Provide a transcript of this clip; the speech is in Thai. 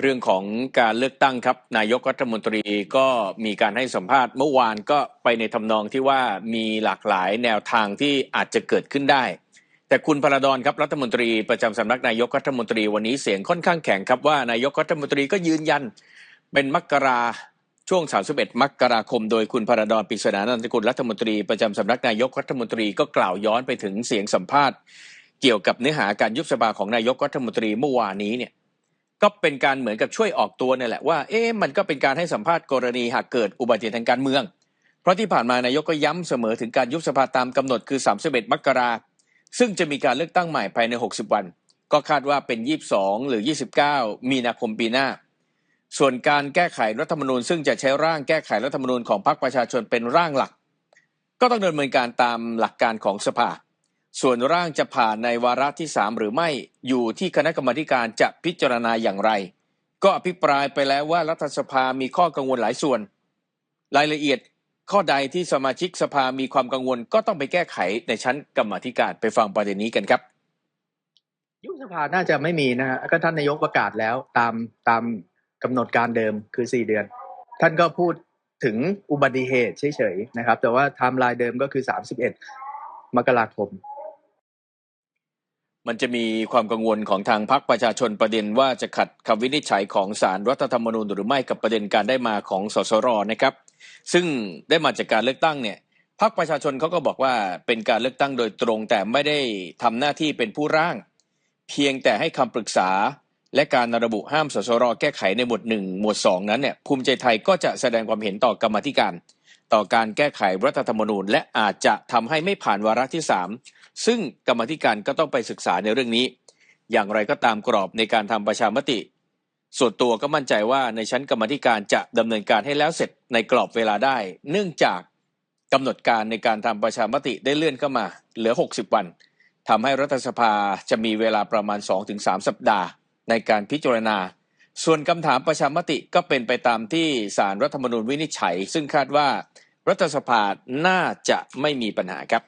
เรื่องของการเลือกตั้งครับ นายกรัฐมนตรีก็มีการให้สัมภาษณ์เมื่อวานก็ไปในทำนองที่ว่ามีหลากหลายแนวทางที่อาจจะเกิดขึ้นได้ แต่คุณพระดอนครับรัฐมนตรีประจำสำนักนายกรัฐมนตรีวันนี้เสียงค่อนข้างแข็งครับว่านายกรัฐมนตรีก็ยืนยัน เป็นมกราช่วง 31 มกราคม โดยคุณพระดอนปิศนานันทกุลรัฐมนตรีประจำสำนักนายกรัฐมนตรีก็กล่าวย้อนไปถึงเสียงสัมภาษณ์ เกี่ยวกับเนื้อหาการยุบสภาของนายกรัฐมนตรีเมื่อวานนี้เนี่ย ก็เป็นการเหมือนกับช่วยออกตัวเนี่ยแหละว่าเอ๊ะมันก็เป็นการให้สัมภาษณ์กรณีหากเกิดอุบัติเหตุทางการเมือง เพราะที่ผ่านมานายกก็ย้ำเสมอถึงการยุบสภาตามกำหนดคือ 31 มกราซึ่งจะมีการเลือกตั้งใหม่ภายใน 60 วัน ก็คาดว่าเป็น 22 หรือ 29 มีนาคมปีหน้า ส่วนการแก้ไขรัฐธรรมนูญ ซึ่งจะใช้ร่างแก้ไขรัฐธรรมนูญของพรรคประชาชนเป็นร่างหลัก ก็ต้องดำเนินการตามหลักการของสภา ส่วนร่างจะผ่านในวาระที่3หรือไม่อยู่ที่คณะกรรมการจะพิจารณาอย่างไร ก็อภิปรายไปแล้วว่ารัฐสภามีข้อกังวลหลายส่วน รายละเอียดข้อใดที่สมาชิกสภามีความกังวลก็ต้องไปแก้ไขในชั้นกรรมธิการไปฟังประเด็นนี้กันครับยุบสภาน่าจะไม่มีนะฮะก็ท่านนายกประกาศแล้วตามตามกำหนดการเดิมคือสี่เดือน ท่านก็พูดถึงอุบัติเหตุเฉยๆนะครับ แต่ว่าไทม์ไลน์เดิมก็คือสามสิบเอ็ดมกราคม มันจะมีความกังวลของทางพรรคประชาชนประเด็นว่าจะขัดคำวินิจฉัยของศารรัฐธรรมนูญหรือไม่กับประเด็นการได้มาของสสรนะครับ ซึ่งได้มาจากการเลือกตั้งเนี่ยพรรคประชาชนเขาก็บอกว่าเป็นการเลือกตั้งโดยตรง แต่ไม่ได้ทำหน้าที่เป็นผู้ร่าง เพียงแต่ให้คำปรึกษา และการระบุห้ามสสรแก้ไขในหมวดหนึ่งหมวดสองนั้นเนี่ยภูมิใจไทยก็จะแสดงความเห็นต่อกรรมธิการ ต่อการแก้ไขรัฐธรรมนูญ และอาจจะทำให้ไม่ผ่านวาระที่สามซึ่งกรรมธิการก็ต้องไปศึกษาในเรื่องนี้ อย่างไรก็ตามกรอบในการทำประชามติ ส่วนตัวก็มั่นใจว่าในชั้นกรรมธิการจะดำเนินการให้แล้วเสร็จในกรอบเวลาได้ เนื่องจากกำหนดการในการทำประชามติได้เลื่อนเข้ามา เหลือ 60 วันทำให้รัฐสภาจะมีเวลาประมาณ 2-3 สัปดาห์ ในการพิจารณา ส่วนคำถามประชามติก็เป็นไปตามที่สารรัฐธรรมนูญวินิจฉัย ซึ่งคาดว่ารัฐสภาน่าจะไม่มีปัญหาครับ